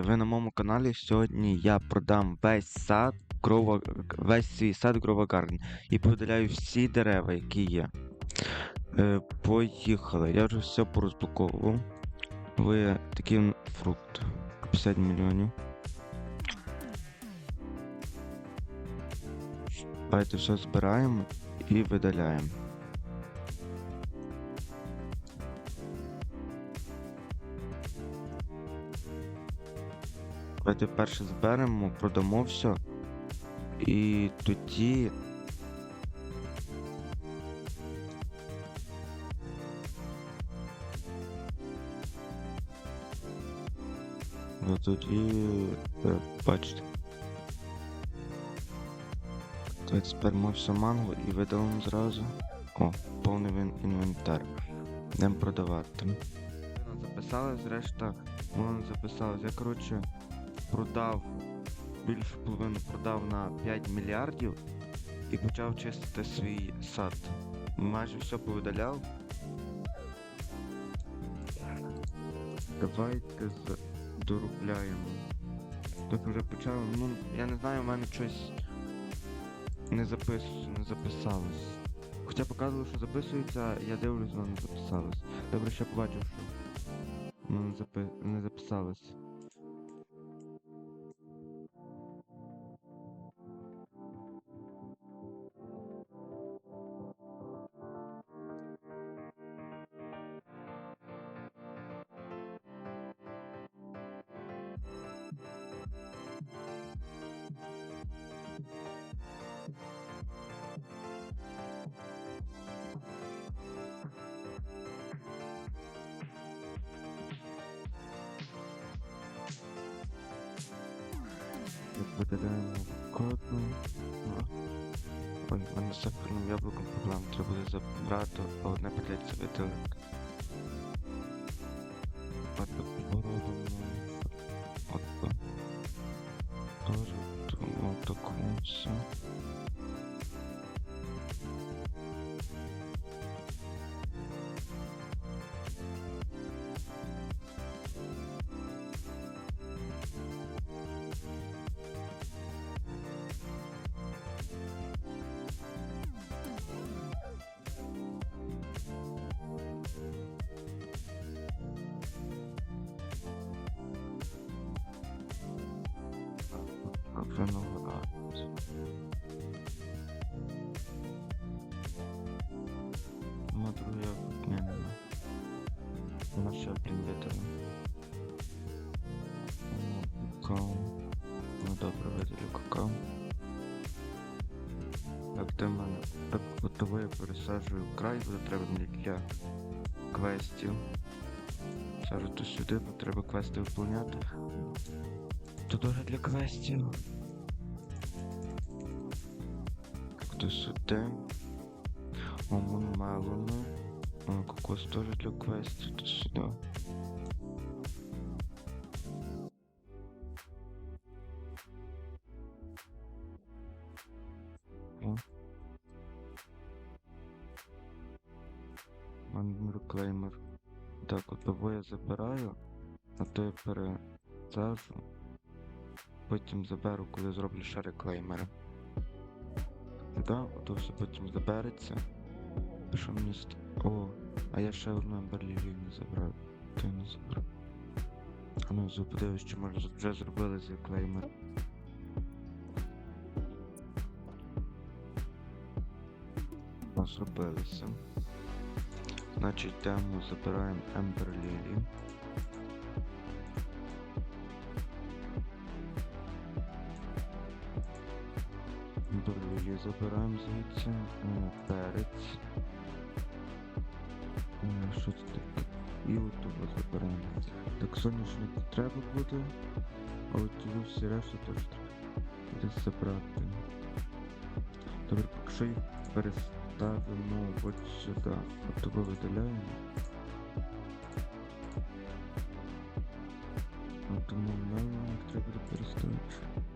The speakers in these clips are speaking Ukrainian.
Ви на моєму каналі сьогодні я продам весь сад Grova, весь свій сад Grova Garden і повидаляю всі дерева, які є. Е, поїхали. Я вже все порозблоковував. Ви такий фрукт. 50 мільйонів. Давайте все збираємо і видаляємо. Давайте перше зберемо, продамо все. І тоді. Ну тоді. е, Бачите. Давайте зберемо все манго і видалимо зразу. О, повний інвентар. Йдемо продавати. Записали, зрешта, воно записалось. Я коротше продав більшу половину продав на 5 мільярдів і почав чистити свій сад. Майже все повидаляв. Давайте доробляємо. Тут вже почав, ну, я не знаю, в мене щось не запис... не записалось. Хоча показувало, що записується, я дивлюсь, воно не записалось. Добре, я побачив, що воно не, запи... не записалось. Видаляємо коду. Ой, мене з яблуком проблем. Треба буде забрати, а одне придеться видалити. Ну, друге, ні, не. Вона. Какао. Ну добре, виділю какао. Так, де мене? Так, готово я пересаджую край, буде треба мені для квестів. Саджу то сюди, бо треба квести виповняти. Тут дуже для квестів. Хто сюди? Омон мелони. О, кокос теж для квестів, то. О. Ван. Так, от того я забираю, а то я пересаджу. Потім заберу, коли зроблю ще реклеймери. Да, ото все потім забереться. Що мені ст... О, а я ще одну емберлілію не забрав. Я не забрав. А ну подивись, чи може вже зробили з реклеймер. О, зробилися. Значить, йдемо, забираємо Ембер Лілі. Ембер Лілі забираємо звідси. Е, Перець. Таке? І от того забираємо. Так соняшник не треба буде. А от ті всі решта теж треба буде забрати. Добре, поки що їх переставимо от сюди. От того видаляємо. Тому нам їх треба переставити.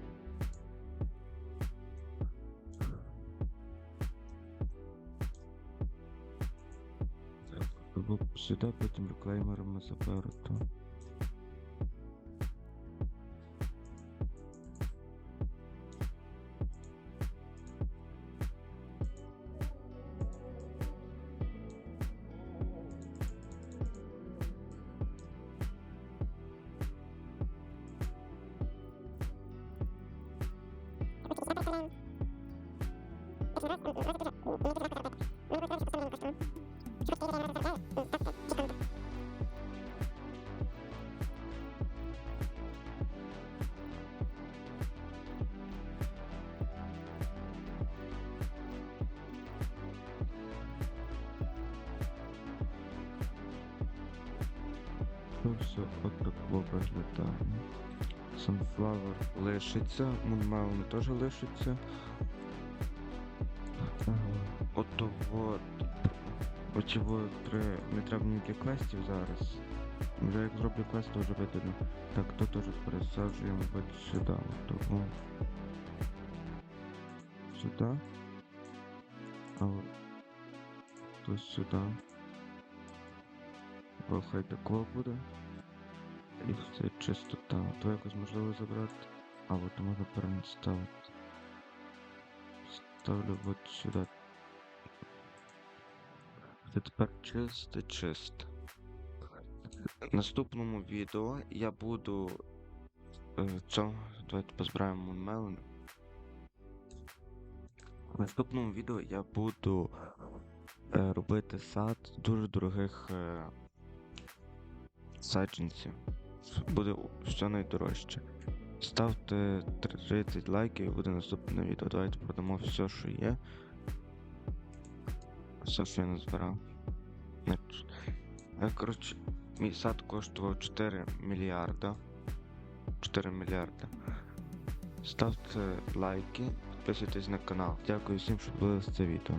або сюди, потім реклеймерами запереду. Gracias. Ну все, от такого виглядає. Sunflower лишиться, Moonmelon теж лишиться. Ото от. От три не треба для квестів зараз. Вже як зроблю квест, то вже видно. Так, то теж пересаджуємо от сюди. Того. Сюди. А то сюди. Бо хай такого буде. І все чистота. То якось можливо забрати. А от можна переставити. Ставлю от сюди. Це тепер чисте чисте. В наступному відео я буду. Е, цього, давайте позбираємо Moonmelon. В наступному відео я буду е, робити сад дуже дорогих е, саджанців. Буде все найдорожче. Ставте 30 лайків і буде наступне відео. Давайте продамо все, що є. Я назбирав. Значить, е, Коротше, мій сад коштував 4 мільярда. 4 мільярда. Ставте лайки, підписуйтесь на канал. Дякую всім, що дивилися це відео.